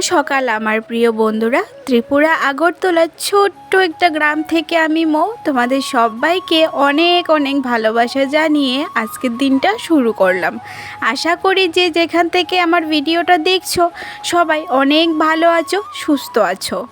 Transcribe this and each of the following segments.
সকাল, আমার প্রিয় বন্ধুরা। ত্রিপুরা আগরতলার ছোট্ট একটা গ্রাম থেকে আমি মৌ। তোমাদের সবাইকে অনেক অনেক ভালোবাসা জানিয়ে আজকের দিনটা শুরু করলাম। আশা করি যে যেখান থেকে আমার ভিডিওটা দেখছ, সবাই অনেক ভালো আছো, সুস্থ আছো।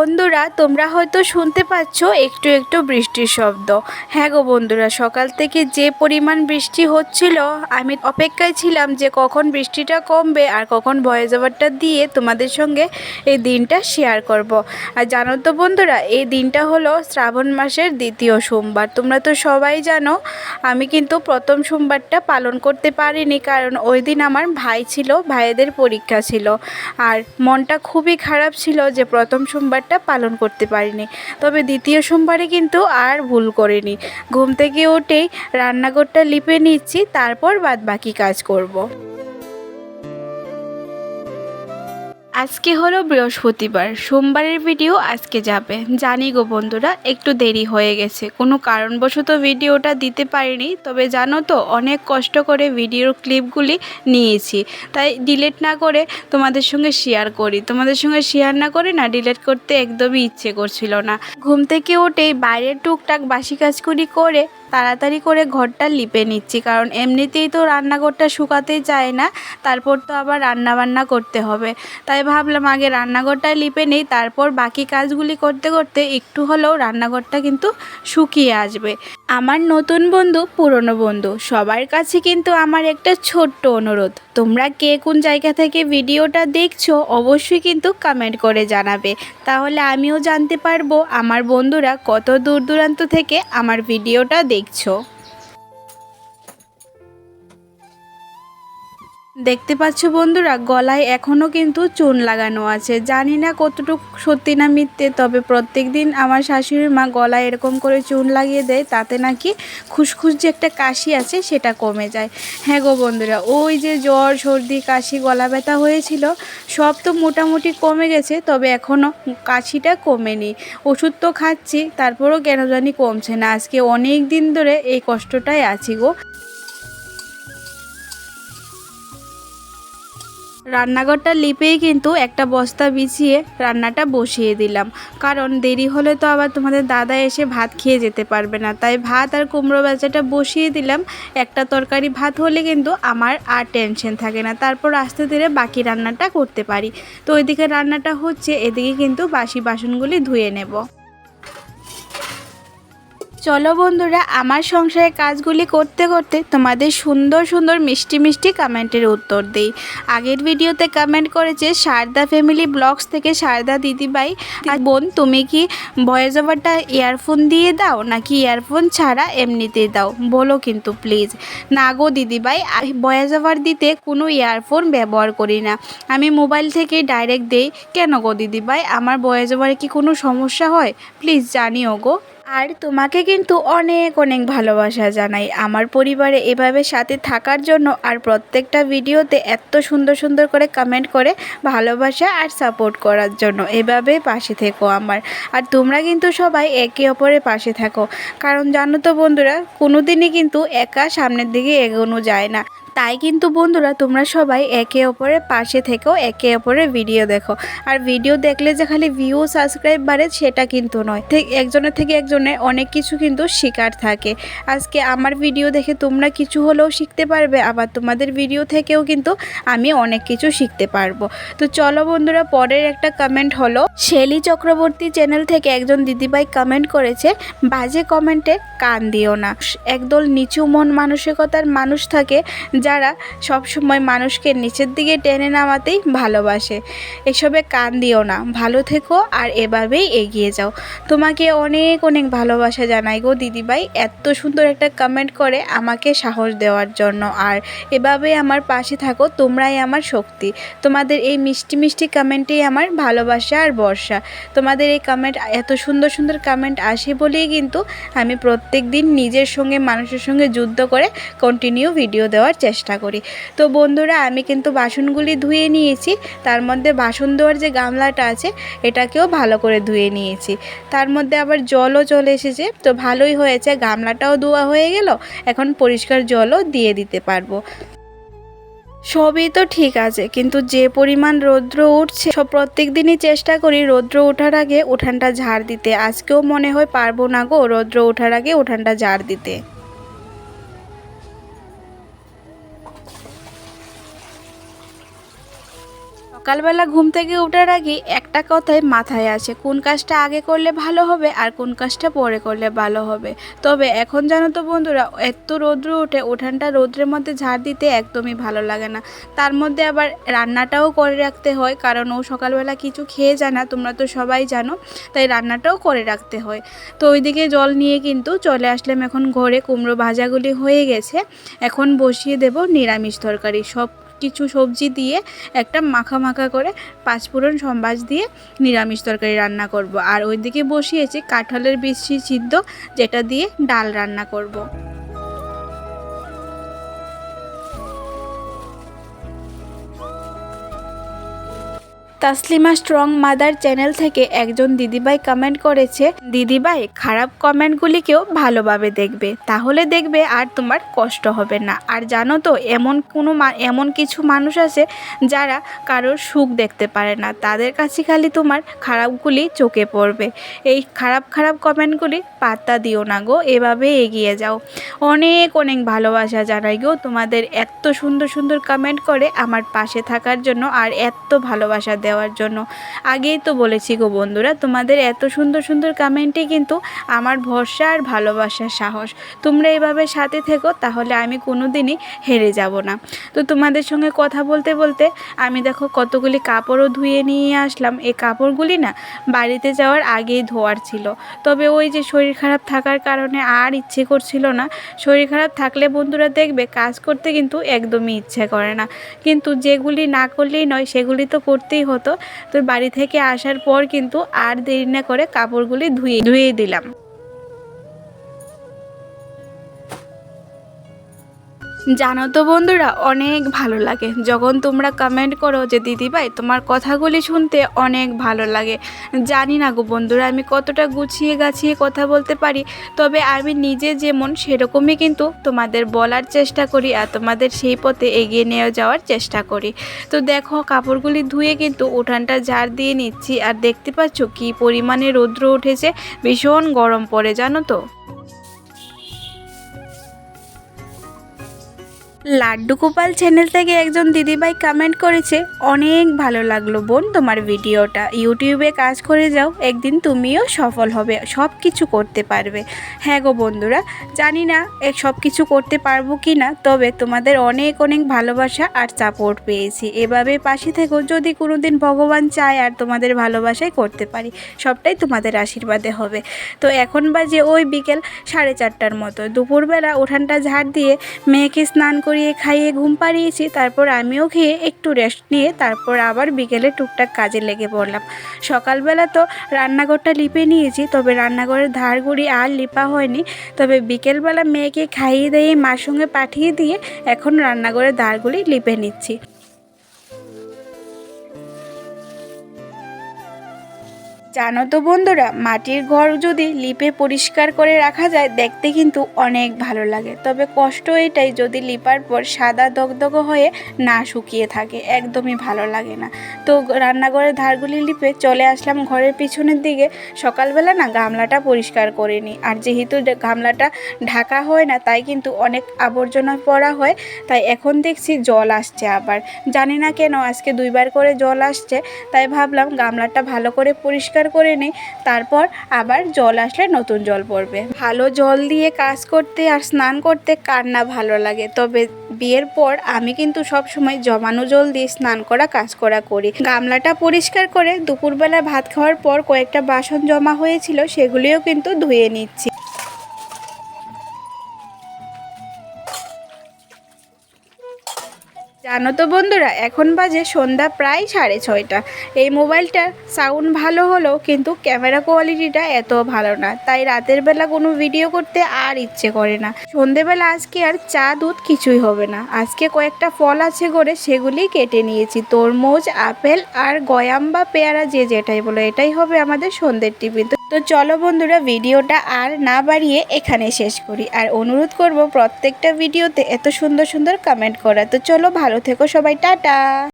বন্ধুরা, তোমরা হয়তো শুনতে পাচ্ছ একটু একটু বৃষ্টির শব্দ। হ্যাঁ গো বন্ধুরা, সকাল থেকে যে পরিমাণ বৃষ্টি হচ্ছিল, আমি অপেক্ষায় ছিলাম যে কখন বৃষ্টিটা কমবে আর কখন ভয়েস ওভারটা দিয়ে তোমাদের সঙ্গে এই দিনটা শেয়ার করব। আর জানো তো বন্ধুরা, এই দিনটা হলো শ্রাবণ মাসের দ্বিতীয় সোমবার। তোমরা তো সবাই জানো, আমি কিন্তু প্রথম সোমবারটা পালন করতে পারিনি কারণ ওই দিন আমার ভাই ছিল ভাইয়েদের পরীক্ষা ছিল। আর মনটা খুবই খারাপ ছিল যে প্রথম সোমবারটা পালন করতে পারিনি তবে দ্বিতীয় সোমবারে কিন্তু আর ভুল করিনি ঘুম থেকে উঠেই রান্নাঘরটা লিপে নিচ্ছি, তারপর বাদ বাকি কাজ করব। আজকে হলো বৃহস্পতিবার। সোমবারের ভিডিও আজকে যাবে। জানি গো বন্ধুরা, একটু দেরি হয়ে গেছে। কোনো কারণবশত ভিডিওটা দিতে পারিনি, তবে জানো তো, অনেক কষ্ট করে ভিডিওর ক্লিপগুলি নিয়েছি। তাই ডিলেট না করে তোমাদের সঙ্গে শেয়ার করি। তোমাদের সঙ্গে শেয়ার না করে না, ডিলেট করতে একদমই ইচ্ছে করছিল না। ঘুম থেকে উঠেই বাইরের টুকটাক বাসি কাজগুলি করে তাড়াতাড়ি করে ঘরটা লিপে নিচ্ছি, কারণ এমনিতেই তো রান্নাঘরটা শুকাতেই চায় না, তারপর তো আবার রান্না বান্না করতে হবে। তাই ভাবলাম আগে রান্নাঘরটা লিপে নেই, তারপর বাকি কাজগুলি করতে করতে একটু হলেও রান্নাঘরটা কিন্তু শুকিয়ে আসবে। আমার নতুন বন্ধু, পুরনো বন্ধু, সবার কাছে কিন্তু আমার একটা ছোট্ট অনুরোধ। তোমরা কে কোন জায়গা থেকে ভিডিওটা দেখছ, অবশ্যই কিন্তু কমেন্ট করে জানাবে। তাহলে আমিও জানতে পারব আমার বন্ধুরা কত দূর দূরান্ত থেকে আমার ভিডিওটা দেখছ। দেখতে পাচ্ছ বন্ধুরা, গলায় এখনও কিন্তু চুন লাগানো আছে। জানি না কতটুকু সত্যি না মিথ্যে, তবে প্রত্যেক দিন আমার শাশুড়ি মা গলায় এরকম করে চুন লাগিয়ে দেয়, তাতে নাকি খুসখুস যে একটা কাশি আছে সেটা কমে যায়। হ্যাঁ গো বন্ধুরা, ওই যে জ্বর, সর্দি, কাশি, গলা ব্যথা হয়েছিল, সব তো মোটামুটি কমে গেছে, তবে এখনও কাশিটা কমেনি। ওষুধ তো খাচ্ছি, তারপরও কেন জানি কমছে না। আজকে অনেক দিন ধরে এই কষ্টটাই আছি গো। রান্নাঘরটা লিপেই কিন্তু একটা বস্তা বিছিয়ে রান্নাটা বসিয়ে দিলাম। কারণ দেরি হলে তো আবার তোমাদের দাদা এসে ভাত খেয়ে যেতে পারবে না। তাই ভাত আর কুমড়ো বেচাটা বসিয়ে দিলাম। একটা তরকারি ভাত হলে কিন্তু আমার আর টেনশন থাকে না। তারপর আস্তে ধীরে বাকি রান্নাটা করতে পারি। তো ওইদিকে রান্নাটা হচ্ছে, এদিকে কিন্তু বাসি বাসনগুলি ধুয়ে নেব। চলো বন্ধুরা, আমার সংসারের কাজগুলি করতে করতে তোমাদের সুন্দর সুন্দর মিষ্টি মিষ্টি কমেন্টের উত্তর দিই। আগের ভিডিওতে কমেন্ট করেছে সারদা ফ্যামিলি ব্লগস থেকে সারদা দিদিভাই। আর বোন, তুমি কি ভয়েস ওভারটা ইয়ারফোন দিয়ে দাও নাকি ইয়ারফোন ছাড়া এমনিতেই দাও? বলো কিন্তু প্লিজ না গো দিদিভাই ভয়েস ওভার দিতে কোনো ইয়ারফোন ব্যবহার করি না। আমি মোবাইল থেকে ডাইরেক্ট দেই। কেন গো দিদিভাই, আমার ভয়েস ওভারে কি কোনো সমস্যা হয়? প্লিজ জানিও গো। আর তোমাকে কিন্তু অনেক অনেক ভালোবাসা জানাই। আমার পরিবারে এভাবে সাথে থাকার জন্য আর প্রত্যেকটা ভিডিওতে এত সুন্দর সুন্দর করে কমেন্ট করে ভালোবাসা আর সাপোর্ট করার জন্য। এভাবে পাশে থেকো আমার। আর তোমরা কিন্তু সবাই একে অপরের পাশে থাকো। কারণ জানো তো বন্ধুরা কোনো দিনই কিন্তু একা সামনের দিকে এগোনো যায় না। তাই কিন্তু বন্ধুরা, তোমরা সবাই একে অপরের পাশে থেকেও একে অপরের ভিডিও দেখো। আর ভিডিও দেখলে যে খালি ভিউ সাবস্ক্রাইব বাড়ে, সেটা কিন্তু নয়। একজনের থেকে একজনের অনেক কিছু কিন্তু শিকার থাকে। আজকে আমার ভিডিও দেখে তোমরা কিছু হলেও শিখতে পারবে, আবার তোমাদের ভিডিও থেকেও কিন্তু আমি অনেক কিছু শিখতে পারব। তো চলো বন্ধুরা, পরের একটা কমেন্ট হলো, শেলি চক্রবর্তী চ্যানেল থেকে একজন দিদিভাই কমেন্ট করেছে, বাজে কমেন্টে কান দিও না। একদল নিচু মন মানসিকতার মানুষ থাকে যারা সবসময় মানুষকে নিচের দিকে টেনে নামাতেই ভালোবাসে। এসবে কান দিও না, ভালো থেকো আর এভাবেই এগিয়ে যাও। তোমাকে অনেক অনেক ভালোবাসা জানাই গো দিদিভাই। এত সুন্দর একটা কমেন্ট করে আমাকে সাহস দেওয়ার জন্য। আর এভাবেই আমার পাশে থাকো, তোমরাই আমার শক্তি। তোমাদের এই মিষ্টি মিষ্টি কমেন্টেই আমার ভালোবাসা আর বর্ষা তোমাদের এই কমেন্ট এত সুন্দর সুন্দর কমেন্ট আসে বলেই কিন্তু আমি প্রত্যেক দিন নিজের সঙ্গে, মানুষের সঙ্গে যুদ্ধ করে কন্টিনিউ ভিডিও দেওয়ার চেষ্টা করি। তো বন্ধুরা, আমি কিন্তু বাসনগুলি ধুয়ে নিয়েছি। তার মধ্যে বাসন ধোয়ার যে গামলাটা আছে, এটাকেও ভালো করে ধুয়ে নিয়েছি। তার মধ্যে আবার জলও চলে এসেছে। তো ভালোই হয়েছে, গামলাটাও ধোয়া হয়ে গেল। এখন পরিষ্কার জলও দিয়ে দিতে পারব। সবই তো ঠিক আছে, কিন্তু যে পরিমাণ রৌদ্র উঠছে, সব প্রত্যেক দিনই চেষ্টা করি রৌদ্র ওঠার আগে উঠানটা ঝাড় দিতে। আজকেও মনে হয় পারব না গো রৌদ্র ওঠার আগে উঠানটা ঝাড় দিতে। সকালবেলা ঘুম থেকে ওঠার আগে একটা কথাই মাথায় আসে, কোন কাজটা আগে করলে ভালো হবে আর কোন কাজটা পরে করলে ভালো হবে। তবে এখন জানো তো বন্ধুরা, এত রৌদ্র উঠে উঠানটা রৌদ্রের মধ্যে ঝাড় দিতে একদমই ভালো লাগে না। তার মধ্যে আবার রান্নাটাও করে রাখতে হয়, কারণ ও সকালবেলা কিছু খেয়ে যায় না, তোমরা তো সবাই জানো, তাই রান্নাটাও করে রাখতে হয়। তো ওইদিকে জল নিয়ে কিন্তু চলে আসলাম এখন ঘরে, কুমড়ো ভাজাগুলি হয়ে গেছে। এখন বসিয়ে দেব নিরামিষ তরকারি, সব কিছু সবজি দিয়ে একটা মাখা মাখা করে পাঁচফোড়ন সম্বাস দিয়ে নিরামিষ তরকারি রান্না করব আর ওইদিকে বসিয়েছি কাঁঠালের বিচি সিদ্ধ, যেটা দিয়ে ডাল রান্না করব। তাসলিমা স্ট্রং মাদার চ্যানেল থেকে একজন দিদিভাই কমেন্ট করেছে, দিদিভাই, খারাপ কমেন্টগুলিকেও ভালোভাবে দেখবে। তাহলে দেখবে আর তোমার কষ্ট হবে না। আর জানো তো, এমন কোনো এমন কিছু মানুষ আছে যারা কারোর সুখ দেখতে পারে না। তাদের কাছে খালি তোমার খারাপগুলি চোখে পড়বে। এই খারাপ খারাপ কমেন্টগুলি পাত্তা দিও না গো, এভাবে এগিয়ে যাও। অনেক অনেক ভালোবাসা জানাই গো। তোমাদের এত সুন্দর সুন্দর কমেন্ট করে আমার পাশে থাকার জন্য আর এত ভালোবাসা দেওয়ার জন্য। আগেই তো বলেছি গো বন্ধুরা, তোমাদের এত সুন্দর সুন্দর কমেন্টে কিন্তু আমার ভরসা আর ভালোবাসার সাহস। তোমরা এভাবে সাথে থেকো, তাহলে আমি কোনো দিনই হেরে যাব না। তো তোমাদের সঙ্গে কথা বলতে বলতে আমি দেখো কতগুলি কাপড়ও ধুয়ে নিয়ে আসলাম। এই কাপড়গুলি না বাড়িতে যাওয়ার আগেই ধোয়ার ছিল। তবে ওই যে শরীর খারাপ থাকার কারণে আর ইচ্ছে করছিল না। শরীর খারাপ থাকলে বন্ধুরা দেখবে কাজ করতে কিন্তু একদমই ইচ্ছে করে না। কিন্তু যেগুলি না করলেই নয়, সেগুলি তো করতেই হতো। তো বাড়ি থেকে আসার পর কিন্তু আর দেরি না করে কাপড়গুলি ধুয়ে ধুয়ে দিলাম। জানো তো বন্ধুরা, অনেক ভালো লাগে। যখন তোমরা কমেন্ট করো যে, দিদিভাই, তোমার কথাগুলি শুনতে অনেক ভালো লাগে। জানি না গো বন্ধুরা, আমি কতটা গুছিয়ে গাছিয়ে কথা বলতে পারি, তবে আমি নিজে যেমন সেরকমই কিন্তু তোমাদের বলার চেষ্টা করি আর তোমাদের সেই পথে এগিয়ে নিয়ে যাওয়ার চেষ্টা করি। তো দেখো, কাপড়গুলি ধুয়ে কিন্তু উঠানটা ঝাড় দিয়ে নিচ্ছি। আর দেখতে পাচ্ছ কি পরিমাণে রৌদ্র উঠেছে, ভীষণ গরম পড়ে, জানো তো? লাড্ডু গোপাল চ্যানেল থেকে একজন দিদিভাই কমেন্ট করেছে, অনেক ভালো লাগল বোন তোমার ভিডিওটা। ইউটিউবে কাজ করে যাও, একদিন তুমিও সফল হবে সব কিছু করতে পারবে। হ্যাঁ গো বন্ধুরা, জানি না এ সব কিছু করতে পারব কি না তবে তোমাদের অনেক অনেক ভালোবাসা আর সাপোর্ট পেয়েছি। এভাবে পাশে থেকো, যদি কোনো দিন ভগবান চায় আর তোমাদের ভালোবাসায় করতে পারি, সবটাই তোমাদের আশীর্বাদে হবে। তো এখন বাজে ওই বিকেল সাড়ে চারটার মতো। দুপুরবেলা উঠানটা ঝাড় দিয়ে মেয়েকে স্নান করিয়ে খাইয়ে ঘুম পাড়িয়েছি, তারপর আমিও খেয়ে একটু রেস্ট নিয়ে তারপর আবার বিকেলে টুকটাক কাজে লেগে পড়লাম। সকালবেলা তো রান্নাঘরটা লিপে নিয়েছি, তবে রান্নাঘরের ধারগুড়ি আর লিপা হয়নি। তবে বিকেলবেলা মেয়েকে খাইয়ে দিয়ে মার সঙ্গে পাঠিয়ে দিয়ে এখন রান্নাঘরের ধারগুলি লিপে নিচ্ছি। জানো তো বন্ধুরা, মাটির ঘর যদি লিপে পরিষ্কার করে রাখা যায়, দেখতে কিন্তু অনেক ভালো লাগে। তবে কষ্ট এটাই, যদি লিপার পর সাদা দগদগ হয়ে না শুকিয়ে থাকে, একদমই ভালো লাগে না। তো রান্নাঘরের ধারগুলি লিপে চলে আসলাম ঘরের পিছনের দিকে। সকালবেলা না গামলাটা পরিষ্কার করে নিই। আর যেহেতু গামলাটা ঢাকা হয় না, তাই কিন্তু অনেক আবর্জনা পড়া হয়। তাই এখন দেখছি জল আসছে আবার। জানি না কেন, আজকে দুইবার করে জল আসছে। তাই ভাবলাম গামলাটা ভালো করে পরিষ্কার করে নিই, তারপর আবার জল আসলে নতুন জল পড়বে। ভালো জল দিয়ে কাজ করতে আর স্নান করতে কার না ভালো লাগে। তবে বিয়ের পর আমি কিন্তু সব সময় জমানো জল দিয়ে স্নান করা, কাজ করা করি। গামলাটা পরিষ্কার করে দুপুরবেলা ভাত খাওয়ার পর কয়েকটা বাসন জমা হয়েছিল, সেগুলিও কিন্তু ধুয়ে নিচ্ছি। জানো তো বন্ধুরা, এখন বাজে সন্ধ্যা প্রায় সাড়ে ছয়টা। এই মোবাইলটার সাউন্ড ভালো হলেও কিন্তু ক্যামেরা কোয়ালিটিটা এত ভালো না। তাই রাতের বেলা কোনো ভিডিও করতে আর ইচ্ছে করে না। সন্ধেবেলা আজকে আর চা দুধ কিছুই হবে না। আজকে কয়েকটা ফল আছে করে সেগুলি কেটে নিয়েছি। তরমুজ, আপেল আর গয়াম বা পেয়ারা যে যেটাই বলো, এটাই হবে আমাদের সন্ধ্যের টিফিন। তো চলো বন্ধুরা, ভিডিওটা আর না বাড়িয়ে এখানে শেষ করি। আর অনুরোধ করব প্রত্যেকটা ভিডিওতে এত সুন্দর সুন্দর কমেন্ট করা তো চলো ভালো থেকো সবাই, টাটা!